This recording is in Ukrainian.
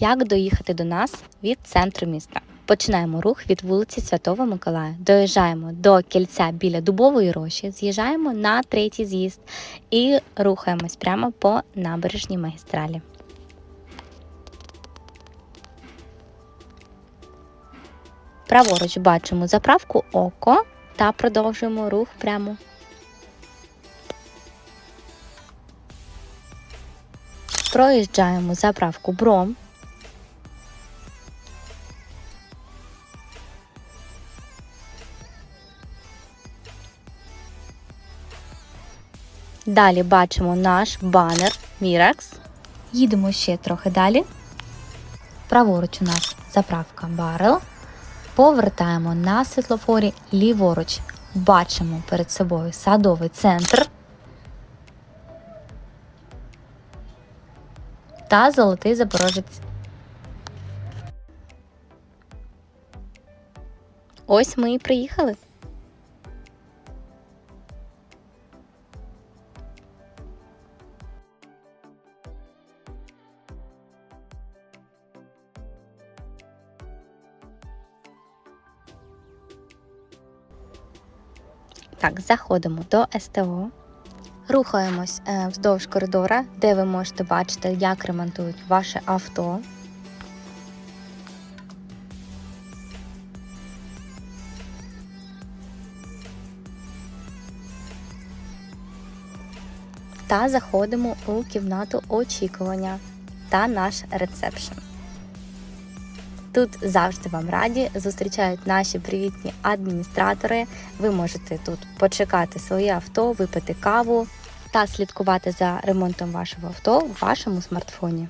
Як доїхати до нас від центру міста? Починаємо рух від вулиці Святого Миколая. Доїжджаємо до кільця біля Дубової рощі, з'їжджаємо на третій з'їзд і рухаємось прямо по набережній магістралі. Праворуч бачимо заправку Око та продовжуємо рух прямо. Проїжджаємо заправку Бром. Далі бачимо наш банер Mirax. Їдемо ще трохи далі. Праворуч у нас заправка Барел. Повертаємо на світлофорі ліворуч. Бачимо перед собою садовий центр та золотий запорожець. Ось ми і приїхали. Так, заходимо до СТО. Рухаємось е, вздовж коридора, де ви можете бачити, як ремонтують ваше авто. Та заходимо у кімнату очікування та наш ресепшн. Тут завжди вам раді зустрічають наші привітні адміністратори. Ви можете тут почекати своє авто, випити каву та слідкувати за ремонтом вашого авто в вашому смартфоні.